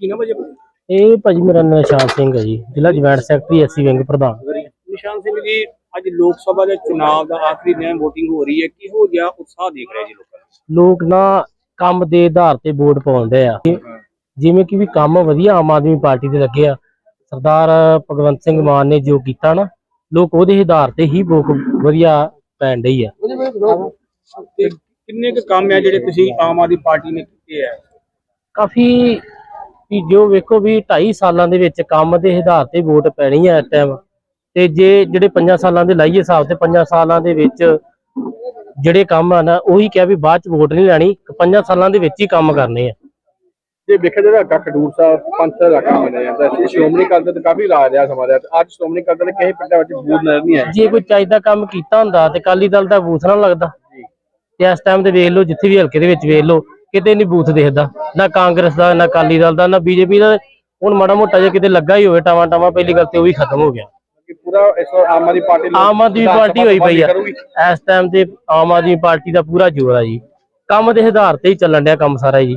ਨਾਮ ਹੈ ਜੀ ਆਪਣਾ? ਇਹ ਭਾਜੀ ਮੇਰਾ ਨਾਂ ਨਿਸ਼ਾਨ ਸਿੰਘ ਹੈ ਜੀ ਜ਼ਿਲ੍ਹਾ ਜੁਆਇੰਟ ਸੈਕਟਰੀ ਐਸਸੀ ਵਿੰਗ ਪ੍ਰਧਾਨ। ਨਿਸ਼ਾਨ ਸਿੰਘ ਜੀ ਅੱਜ ਲੋਕ ਸਭਾ ਦੇ ਚੁਣਾਵ ਦਾ ਆਖਰੀ ਦਿਨ VOTING ਹੋ ਰਹੀ ਹੈ। ਕਿਹੋ ਜਿਹਾ ਉਤਸ਼ਾਹ ਦੇਖ ਰਹੇ ਜੀ ਲੋਕਾਂ ਦਾ ਲੋਕ ਨਾ ਕੰਮ ਦੇ ਆਧਾਰ ਤੇ ਵੋਟ ਪਾਉਂਦੇ ਆ। ਜਿਵੇਂ ਕਿ ਵੀ ਕੰਮ ਵਧੀਆ ਆਮ ਆਦਮੀ ਪਾਰਟੀ ਦੇ ਲੱਗੇ ਆ। ਸਰਦਾਰ ਭਗਵੰਤ ਸਿੰਘ ਮਾਨ ਨੇ ਜੋ ਕੀਤਾ ਨਾ ਲੋਕ ਉਹਦੇ ਆਧਾਰ ਤੇ ਹੀ ਵੋਟ ਵਧੀਆ ਪੈਣ ਡਈ ਆ। ਤੇ ਕਿੰਨੇ ਕੁ ਕੰਮ ਹੈ ਜਿਹੜੇ ਤੁਸੀਂ ਆਮ ਆਦਮੀ ਪਾਰਟੀ ਨੇ ਕੀਤੇ ਹੈ ਕਾਫੀ ਵੀ ਜੋ ਵੇਖੋ ਵੀ 2.5 ਸਾਲਾਂ ਦੇ ਵਿੱਚ ਕੰਮ ਦੇ ਆਧਾਰ ਤੇ ਵੋਟ ਪੈਣੀ ਹੈ ਇਸ ਟਾਈਮ ਤੇ ਜੇ ਜਿਹੜੇ 5 ਸਾਲਾਂ ਦੇ ਲਾਈਏ ਹਿਸਾਬ ਤੇ 5 ਸਾਲਾਂ ਦੇ ਵਿੱਚ ਜਿਹੜੇ ਕੰਮ ਆ ਨਾ ਉਹੀ ਕਿਹਾ ਵੀ ਬਾਅਦ ਚ ਵੋਟ ਨਹੀਂ ਲੈਣੀ 5 ਸਾਲਾਂ ਦੇ ਵਿੱਚ ਹੀ ਕੰਮ ਕਰਨੇ ਆ। ਜੇ ਵੇਖਿਆ ਜਾਵੇ ਅੱਗਾ ਖਡੂਰ ਸਾਹਿਬ ਪੰਥ ਦਾ ਇਲਾਕਾ ਮੰਨਿਆ ਜਾਂਦਾ ਸੀ ਸ਼੍ਰੋਮਣੀ ਅਕਾਲੀ ਦਲ ਤੇ ਕਾਫੀ ਰਾਜ ਆ ਸਮਾਂ ਦਾ। ਅੱਜ ਸ਼੍ਰੋਮਣੀ ਅਕਾਲੀ ਦਲ ਕਿਸੇ ਪਿੰਡਾਂ ਵਿੱਚ ਬੂਥ ਨਜ਼ਰ ਨਹੀਂ ਆਏ। ਜੇ ਕੋਈ ਚਾਹੀਦਾ ਕੰਮ ਕੀਤਾ ਹੁੰਦਾ ਤੇ ਕਾਲੀ ਦਲ ਦਾ ਬੂਥ ਨਾ ਲੱਗਦਾ। ਤੇ ਇਸ ਟਾਈਮ ਤੇ ਵੇਖ ਲਓ ਜਿੱਥੇ ਵੀ ਹਲਕੇ ਦੇ ਵਿੱਚ ਵੇਖ ਲਓ ਕਿਤੇ ਨਹੀਂ ਬੂਥ ਦਿਖਦਾ ਨਾ ਕਾਂਗਰਸ ਦਾ ਨਾ ਕਾਲੀ ਦਲ ਦਾ ਨਾ ਬੀਜੇਪੀ ਦਾ। ਹੁਣ ਮਾੜਾ ਮੋਟਾ ਜੇ ਕਿਤੇ ਲੱਗਾ ਹੀ ਹੋਵੇ ਟਾਵਾਂ ਟਾਵਾਂ ਪਹਿਲੀ ਗੱਲ ਤੇ ਉਹ ਵੀ ਖਤਮ ਹੋ ਗਿਆ। ਕਿ ਪੂਰਾ ਇਸ ਵਾਰ ਆਮ ਆਦਮੀ ਪਾਰਟੀ ਲੋਕ ਆਮ ਆਦਮੀ ਵਿਧਾਨ ਪਾਰਟੀ ਸਭਾ ਹੋਈ ਪਈ ਆ। ਕਰੂਗੀ। ਇਸ ਟਾਈਮ ਤੇ ਆਮ ਆਦਮੀ ਪਾਰਟੀ ਦਾ ਪੂਰਾ ਜ਼ੋਰ ਆ ਜੀ। ਕੰਮ ਦੇ ਆਧਾਰ ਤੇ ਹੀ ਚੱਲਣ ਡਿਆ ਕੰਮ ਸਾਰਾ ਜੀ।